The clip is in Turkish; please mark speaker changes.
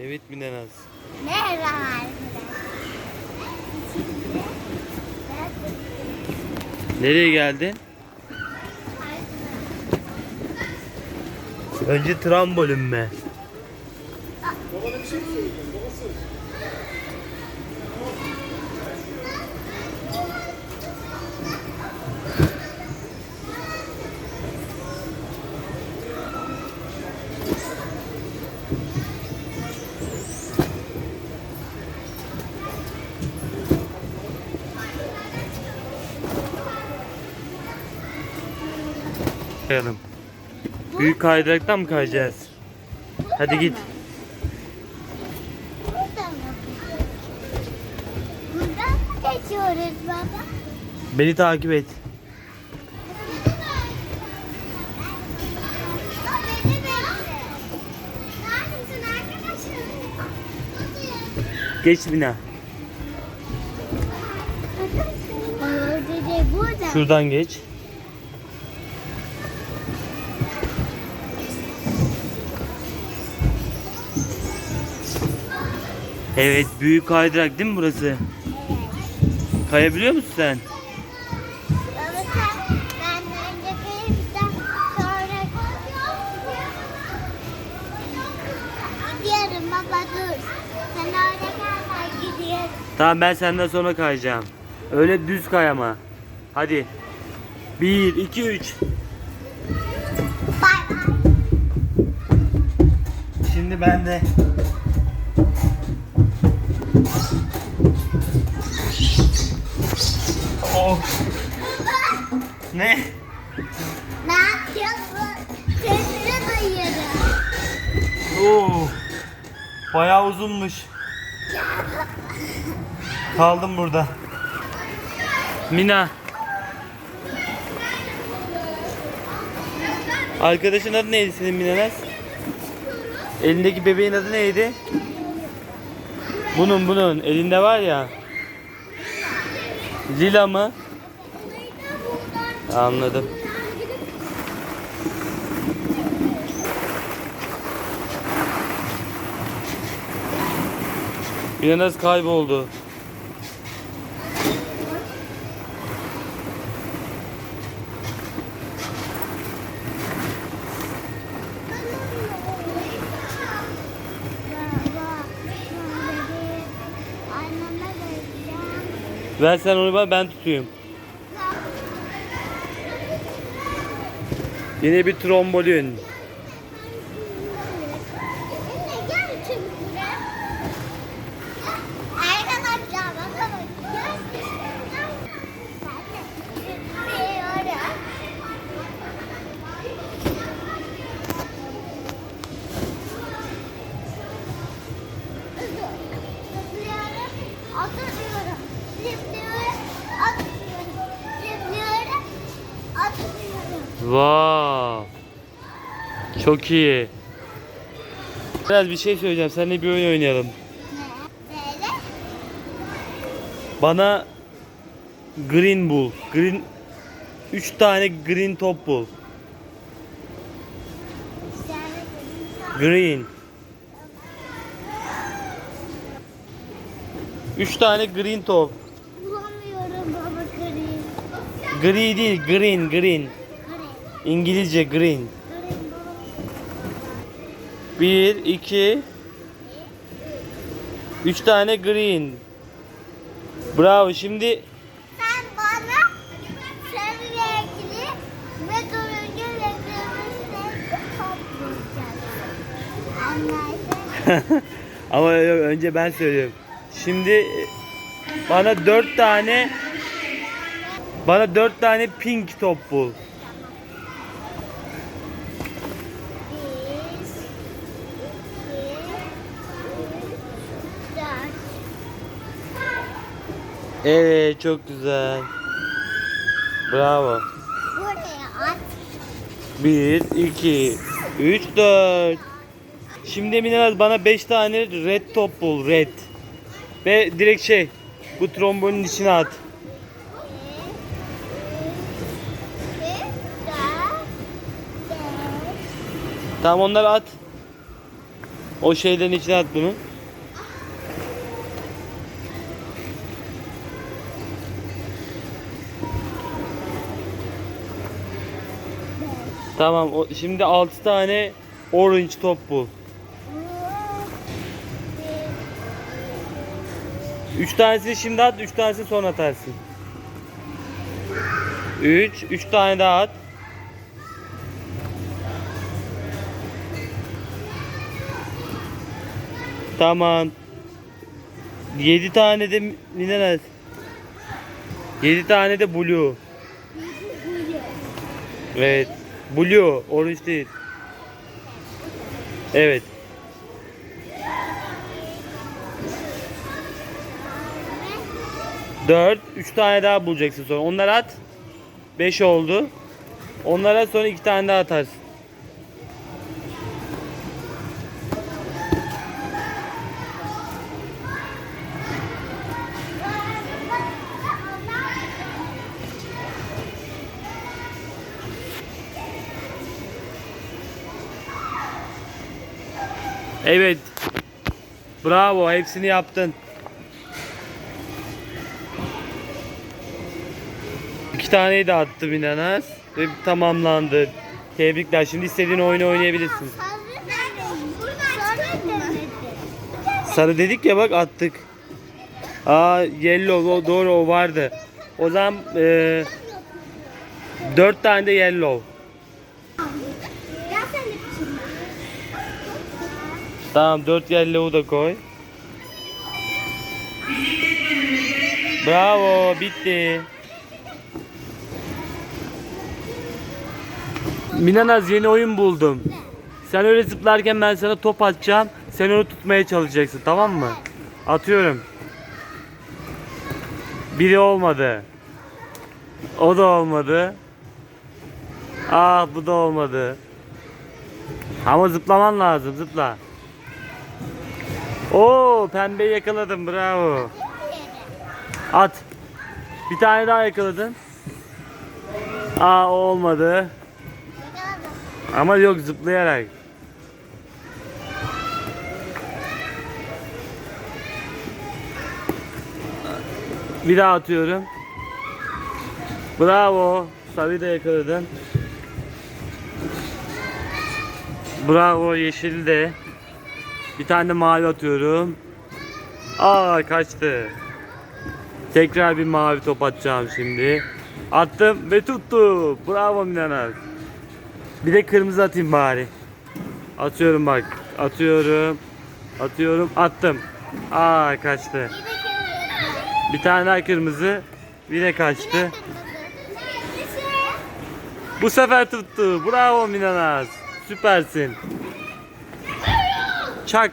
Speaker 1: Evet Minenaz.
Speaker 2: Merhaba arkadaşlar.
Speaker 1: Nereye geldin? Önce trambolin mi? Kayalım. Büyük kaydıraktan mı kayacağız? Hadi git.
Speaker 2: Buradan mı? Geçiyoruz baba?
Speaker 1: Beni takip et. Geç
Speaker 2: burada.
Speaker 1: Şuradan geç. Evet büyük kaydırak değil mi burası?
Speaker 2: Evet.
Speaker 1: Kayabiliyor musun sen? Tamam ben senden sonra kayacağım. Öyle düz kay ama. Hadi. 1, 2, 3.
Speaker 2: Bay bay.
Speaker 1: Şimdi ben de. Oh. Ne?
Speaker 2: Ne yapıyorsun? Sesini duyuyorum.
Speaker 1: Oo. Bayağı uzunmuş. Kaldım burada. Mina. Arkadaşın adı neydi senin Minanaz? Elindeki bebeğin adı neydi? Bunun bunun elinde var ya. Lila mı? Anladım. Minanaz kayboldu. Ver sen onu bana ben tutayım. Yine bir trombolin. Wow. Çok iyi. Biraz bir şey söyleyeceğim. Seninle bir oyun oynayalım.
Speaker 2: Ne?
Speaker 1: Bana green bul. Green 3 tane green top bul. Green. 3 tane green top.
Speaker 2: Bulamıyorum baba kırayım.
Speaker 1: Gri değil, green, green. İngilizce green.
Speaker 2: Kırayım baba.
Speaker 1: 1 2 3 tane green. Bravo. Şimdi
Speaker 2: Sen bana sarı renkli ve turuncu renkli top bulacaksın. Anlarsın.
Speaker 1: Ama yok, önce ben söylüyorum. Şimdi bana dört tane bana dört tane pink top bul.
Speaker 2: Bir, iki, üç, dört.
Speaker 1: Evet çok güzel. Bravo.
Speaker 2: Buraya at.
Speaker 1: 1 2 3 4 Şimdi Emine bana 5 tane red top bul. Red. Ve direkt şey bu trombonun içine at.
Speaker 2: Bir, iki, dört, beş,
Speaker 1: Tamam onları at. O şeylerin içine at bunu. Tamam. O, şimdi 6 tane orange top bul. 3 tanesini şimdi at, 3 tanesini sonra atarsın. 3, 3 tane daha at. Tamam. 7 tane de mineral. 7 tane de blue. Evet. Blue, orange değil. Evet. Dört, üç tane daha bulacaksın sonra. Onları at. Beş oldu. Onlara sonra iki tane daha atarsın. Evet. Bravo, hepsini yaptın. İki taneyi de attı Minanas ve tamamlandı. Tebrikler. Şimdi istediğin oyunu oynayabilirsin. Sarı dedik ya bak attık. Aa yellow doğru o vardı. O zaman e, dört tane de yellow. Tamam dört yellow'u da koy. Bravo bitti. Minanaz yeni oyun buldum. Sen öyle zıplarken ben sana top atacağım. Sen onu tutmaya çalışacaksın tamam mı? Atıyorum. Biri olmadı. O da olmadı. Ah bu da olmadı. Ama zıplaman lazım zıpla. Oo pembeyi yakaladım bravo. At. Bir tane daha yakaladın. Aa olmadı. Ama yok zıplayarak. Bir daha atıyorum. Bravo. Sarıyı da yakaladın. Bravo yeşil de. Bir tane de mavi atıyorum. Aa kaçtı. Tekrar bir mavi top atacağım şimdi. Attım ve tuttu. Bravo Minanas. Bir de kırmızı atayım bari. Atıyorum bak. Atıyorum. Atıyorum. Attım. Aa kaçtı. Bir tane daha kırmızı. Yine kaçtı. Bu sefer tuttu. Bravo Minanas. Süpersin. Czak